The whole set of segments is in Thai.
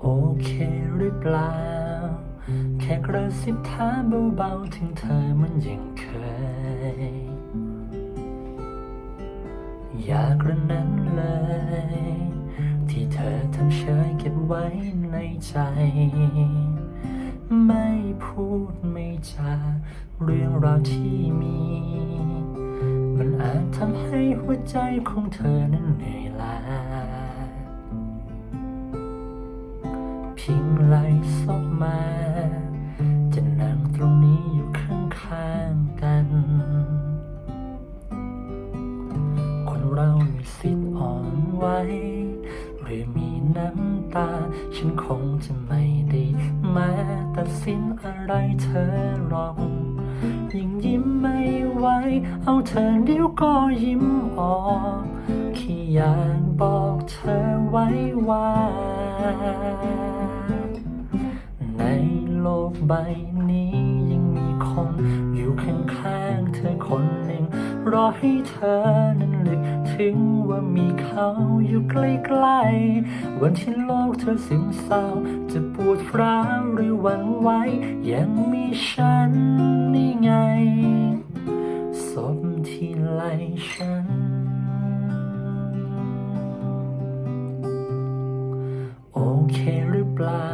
โอเคหรือเปล่า แค่กระซิบถามเบาๆ ถึงเธอมันยังเคย อยากกระนั้นเลย ที่เธอทำเฉยเก็บไว้ในใจม่ พูดไม่จาเรื่องราวที่มี มันอาจทำให้หัวใจของเธอนั้นเหนื่อยล้าเพิงไหลซบมา จะนั่งตรงนี้อยู่ข้างๆกัน คนเรามีสิทธิ์อ่อนไหวหรือมีน้ำตา ฉันคงจะไม่ได้มา สินอะไรเธอหรอกยิ่งยิ้มไม่ไหวเอาเธอเดี๋ยวก็ยิ้มออกแค่อยากบอกเธอไว้ว่า ในโลกใบนี้ยังมีคน อยู่ข้างๆเธอคนหนึ่งรอให้เธอนั้น ถึงว่ามีเขาอยู่ใกล้ๆ วันที่โลกเธอซึมเศร้า จะปวดร้าวหรือหวั่นไหวยังมีฉันนี่ไงศพที่ไหลฉัน โอเคหรือเปล่า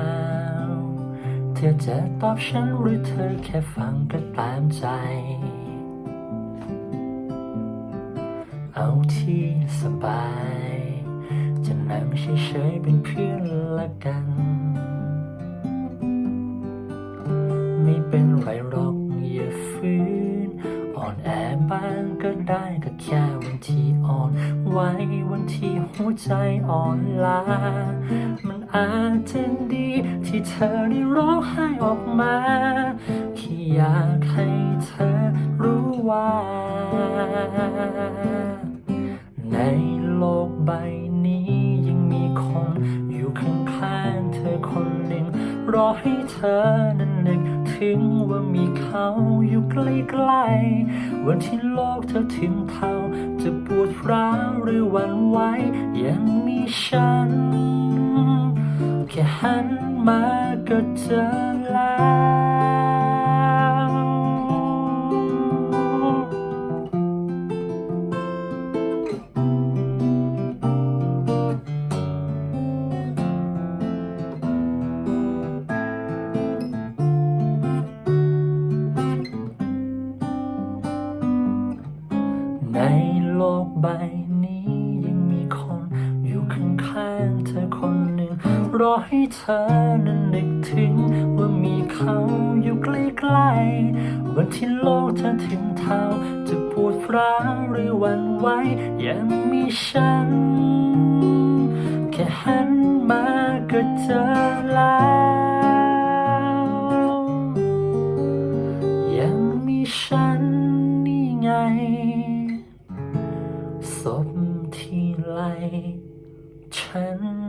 เธอจะตอบฉันหรือเธอแค่ฟังก็ตามใจ เอาที่สบาย จะนั่งเฉยๆเป็นเพื่อนละกัน ไม่เป็นไรหรอกอย่าฝืน อ่อนแอบ้างก็ได้ก็แค่วันที่อ่อนไหววันที่หัวใจอ่อนล้า มันอาจจะดีที่เธอได้ร้องไห้ออกมาแค่อยากให้เธอรู้ว่า ในโลกใบนี้ยังมีคนอยู่ข้างๆเธอคนหนึ่ง รอให้เธอนั้นนึกถึงว่ามีเขาอยู่ใกล้ๆวันที่โลกเธอถึงเท่าจะปวดร้าวหรือหวันไหวยังมีฉัน แค่หันมาก็เจอแล้ว รอให้เธอนั้นนึกถึง ว่ามีเขาอยู่ใกล้ๆวันที่โลกเธอถึงเท่าจะปวดร้าวหรือหวันไหวยังมีฉัน แค่หันมาก็เจอแล้วยังมีฉันนี่ไงศพที่ไหลฉัน